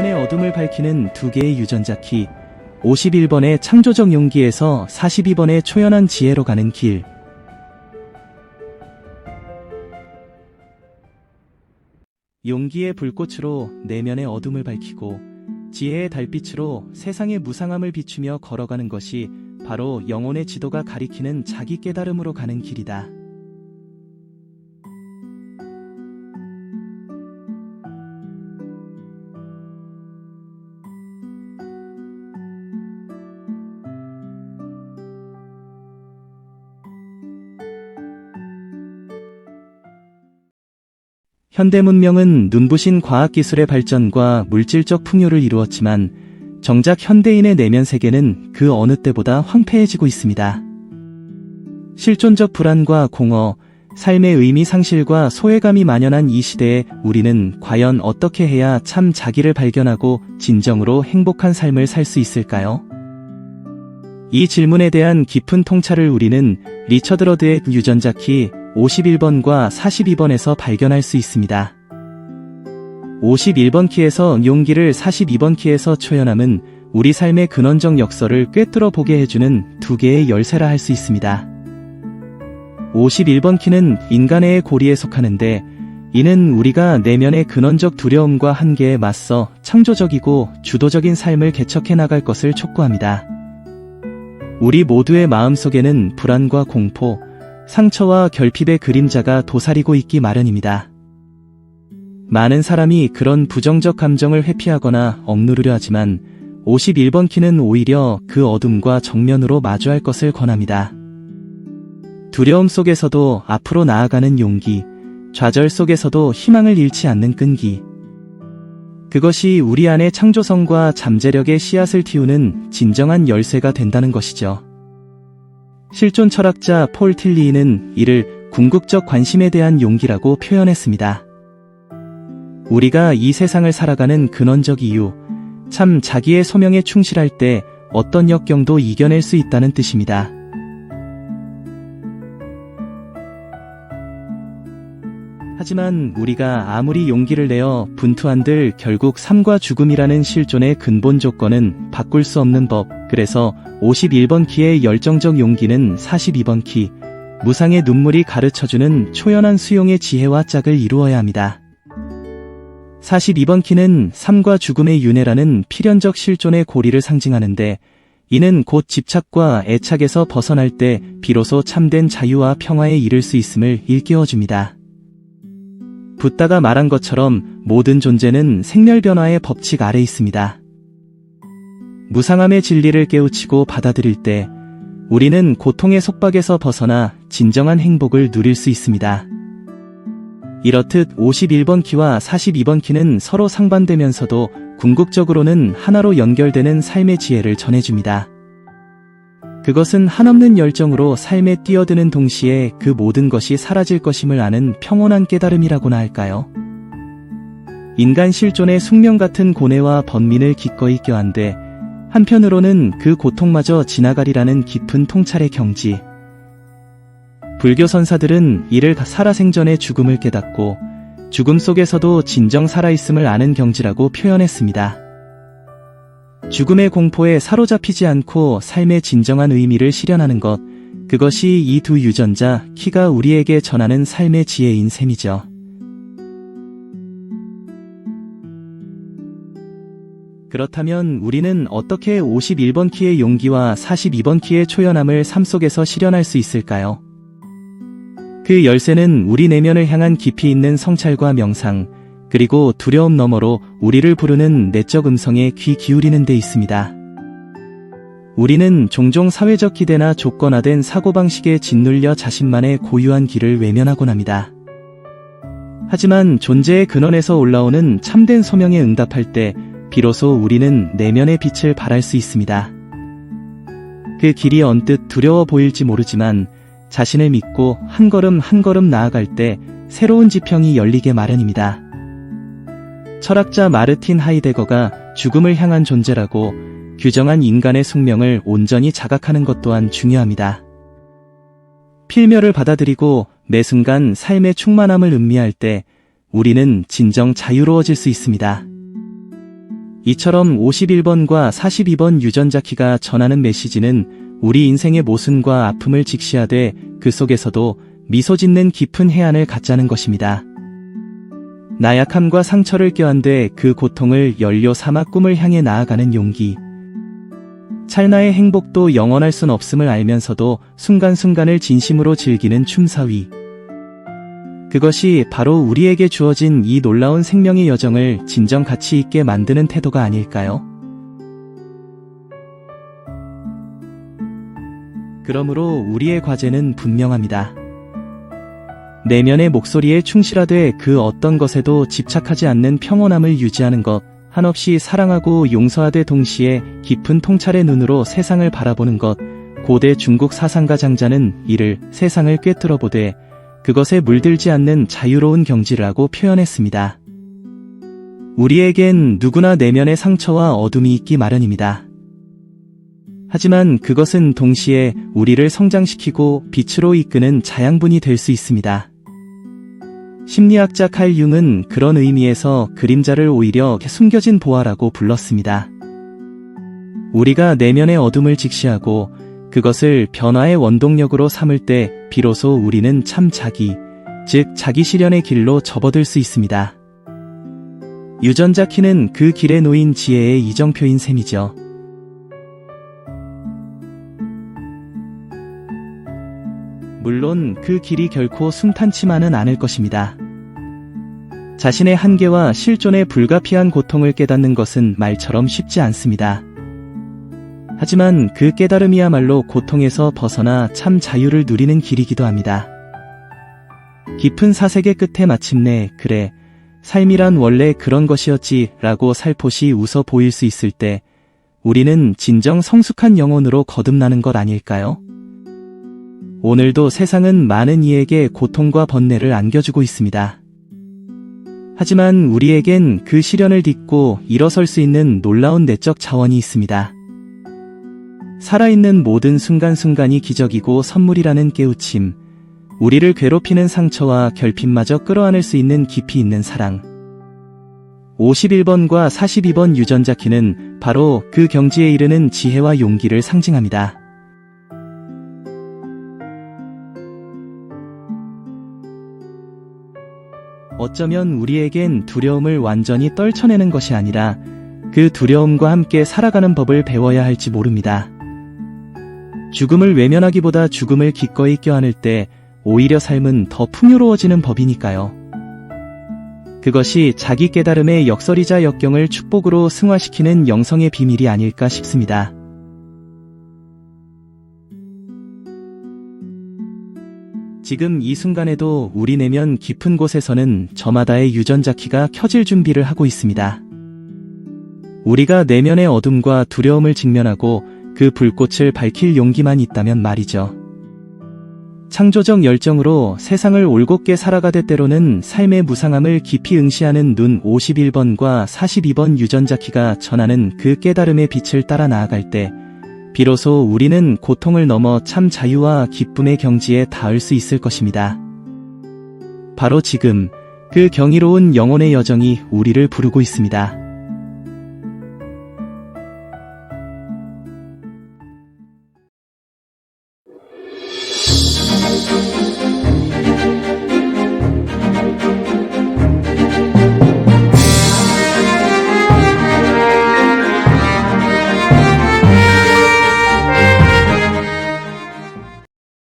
영혼의 어둠을 밝히는 두 개의 유전자 키. 51번의 창조적 용기에서 42번의 초연한 지혜로 가는 길. 용기의 불꽃으로 내면의 어둠을 밝히고 지혜의 달빛으로 세상의 무상함을 비추며 걸어가는 것이 바로 영혼의 지도가 가리키는 자기 깨달음으로 가는 길이다. 현대 문명은 눈부신 과학기술의 발전과 물질적 풍요를 이루었지만 정작 현대인의 내면 세계는 그 어느 때보다 황폐해지고 있습니다. 실존적 불안과 공허, 삶의 의미 상실과 소외감이 만연한 이 시대에 우리는 과연 어떻게 해야 참 자기를 발견하고 진정으로 행복한 삶을 살 수 있을까요? 이 질문에 대한 깊은 통찰을 우리는 리처드 러드의 유전자 키 51번과 42번에서 발견할 수 있습니다. 51번 키에서 용기를 42번 키에서 초연함은 우리 삶의 근원적 역설을 꿰뚫어 보게 해주는 두 개의 열쇠라 할 수 있습니다. 51번 키는 인간의 고리에 속하는데 이는 우리가 내면의 근원적 두려움과 한계에 맞서 창조적이고 주도적인 삶을 개척해 나갈 것을 촉구합니다. 우리 모두의 마음속에는 불안과 공포, 상처와 결핍의 그림자가 도사리고 있기 마련입니다. 많은 사람이 그런 부정적 감정을 회피하거나 억누르려 하지만 51번 키는 오히려 그 어둠과 정면으로 마주할 것을 권합니다. 두려움 속에서도 앞으로 나아가는 용기, 좌절 속에서도 희망을 잃지 않는 끈기. 그것이 우리 안의 창조성과 잠재력의 씨앗을 틔우는 진정한 열쇠가 된다는 것이죠. 실존 철학자 폴 틸리는 이를 궁극적 관심에 대한 용기라고 표현했습니다. 우리가 이 세상을 살아가는 근원적 이유, 참 자기의 소명에 충실할 때 어떤 역경도 이겨낼 수 있다는 뜻입니다. 하지만 우리가 아무리 용기를 내어 분투한들 결국 삶과 죽음이라는 실존의 근본 조건은 바꿀 수 없는 법. 그래서 51번 키의 열정적 용기는 42번 키, 무상의 눈물이 가르쳐주는 초연한 수용의 지혜와 짝을 이루어야 합니다. 42번 키는 삶과 죽음의 윤회라는 필연적 실존의 고리를 상징하는데 이는 곧 집착과 애착에서 벗어날 때 비로소 참된 자유와 평화에 이를 수 있음을 일깨워줍니다. 붓다가 말한 것처럼 모든 존재는 생멸 변화의 법칙 아래 있습니다. 무상함의 진리를 깨우치고 받아들일 때 우리는 고통의 속박에서 벗어나 진정한 행복을 누릴 수 있습니다. 이렇듯 51번 키와 42번 키는 서로 상반되면서도 궁극적으로는 하나로 연결되는 삶의 지혜를 전해줍니다. 그것은 한없는 열정으로 삶에 뛰어드는 동시에 그 모든 것이 사라질 것임을 아는 평온한 깨달음이라고나 할까요? 인간 실존의 숙명 같은 고뇌와 번민을 기꺼이 껴안되 한편으로는 그 고통마저 지나가리라는 깊은 통찰의 경지. 불교 선사들은 이를 살아생전의 죽음을 깨닫고 죽음 속에서도 진정 살아있음을 아는 경지라고 표현했습니다. 죽음의 공포에 사로잡히지 않고 삶의 진정한 의미를 실현하는 것, 그것이 이 두 유전자, 키가 우리에게 전하는 삶의 지혜인 셈이죠. 그렇다면 우리는 어떻게 51번 키의 용기와 42번 키의 초연함을 삶 속에서 실현할 수 있을까요? 그 열쇠는 우리 내면을 향한 깊이 있는 성찰과 명상, 그리고 두려움 너머로 우리를 부르는 내적 음성에 귀 기울이는 데 있습니다. 우리는 종종 사회적 기대나 조건화된 사고방식에 짓눌려 자신만의 고유한 길을 외면하곤 합니다. 하지만 존재의 근원에서 올라오는 참된 소명에 응답할 때 비로소 우리는 내면의 빛을 발할 수 있습니다. 그 길이 언뜻 두려워 보일지 모르지만 자신을 믿고 한 걸음 한 걸음 나아갈 때 새로운 지평이 열리게 마련입니다. 철학자 마르틴 하이데거가 죽음을 향한 존재라고 규정한 인간의 숙명을 온전히 자각하는 것 또한 중요합니다. 필멸을 받아들이고 매 순간 삶의 충만함을 음미할 때 우리는 진정 자유로워질 수 있습니다. 이처럼 51번과 42번 유전자 키가 전하는 메시지는 우리 인생의 모순과 아픔을 직시하되 그 속에서도 미소 짓는 깊은 해안을 갖자는 것입니다. 나약함과 상처를 껴안되 그 고통을 연료 삼아 꿈을 향해 나아가는 용기. 찰나의 행복도 영원할 순 없음을 알면서도 순간순간을 진심으로 즐기는 춤사위. 그것이 바로 우리에게 주어진 이 놀라운 생명의 여정을 진정 가치 있게 만드는 태도가 아닐까요? 그러므로 우리의 과제는 분명합니다. 내면의 목소리에 충실하되 그 어떤 것에도 집착하지 않는 평온함을 유지하는 것, 한없이 사랑하고 용서하되 동시에 깊은 통찰의 눈으로 세상을 바라보는 것, 고대 중국 사상가 장자는 이를 세상을 꿰뚫어 보되 그것에 물들지 않는 자유로운 경지라고 표현했습니다. 우리에겐 누구나 내면의 상처와 어둠이 있기 마련입니다. 하지만 그것은 동시에 우리를 성장시키고 빛으로 이끄는 자양분이 될 수 있습니다. 심리학자 칼 융은 그런 의미에서 그림자를 오히려 숨겨진 보화라고 불렀습니다. 우리가 내면의 어둠을 직시하고 그것을 변화의 원동력으로 삼을 때 비로소 우리는 참 자기, 즉 자기 실현의 길로 접어들 수 있습니다. 유전자 키는 그 길에 놓인 지혜의 이정표인 셈이죠. 물론 그 길이 결코 순탄치만은 않을 것입니다. 자신의 한계와 실존의 불가피한 고통을 깨닫는 것은 말처럼 쉽지 않습니다. 하지만 그 깨달음이야말로 고통에서 벗어나 참 자유를 누리는 길이기도 합니다. 깊은 사색의 끝에 마침내 그래 삶이란 원래 그런 것이었지 라고 살포시 웃어 보일 수 있을 때 우리는 진정 성숙한 영혼으로 거듭나는 것 아닐까요? 오늘도 세상은 많은 이에게 고통과 번뇌를 안겨주고 있습니다. 하지만 우리에겐 그 시련을 딛고 일어설 수 있는 놀라운 내적 자원이 있습니다. 살아있는 모든 순간순간이 기적이고 선물이라는 깨우침, 우리를 괴롭히는 상처와 결핍마저 끌어안을 수 있는 깊이 있는 사랑. 51번과 42번 유전자 키는 바로 그 경지에 이르는 지혜와 용기를 상징합니다. 어쩌면 우리에겐 두려움을 완전히 떨쳐내는 것이 아니라 그 두려움과 함께 살아가는 법을 배워야 할지 모릅니다. 죽음을 외면하기보다 죽음을 기꺼이 껴안을 때 오히려 삶은 더 풍요로워지는 법이니까요. 그것이 자기 깨달음의 역설이자 역경을 축복으로 승화시키는 영성의 비밀이 아닐까 싶습니다. 지금 이 순간에도 우리 내면 깊은 곳에서는 저마다의 유전자 키가 켜질 준비를 하고 있습니다. 우리가 내면의 어둠과 두려움을 직면하고 그 불꽃을 밝힐 용기만 있다면 말이죠. 창조적 열정으로 세상을 올곧게 살아가듯 때로는 삶의 무상함을 깊이 응시하는 눈 51번과 42번 유전자 키가 전하는 그 깨달음의 빛을 따라 나아갈 때 비로소 우리는 고통을 넘어 참 자유와 기쁨의 경지에 닿을 수 있을 것입니다. 바로 지금 그 경이로운 영혼의 여정이 우리를 부르고 있습니다.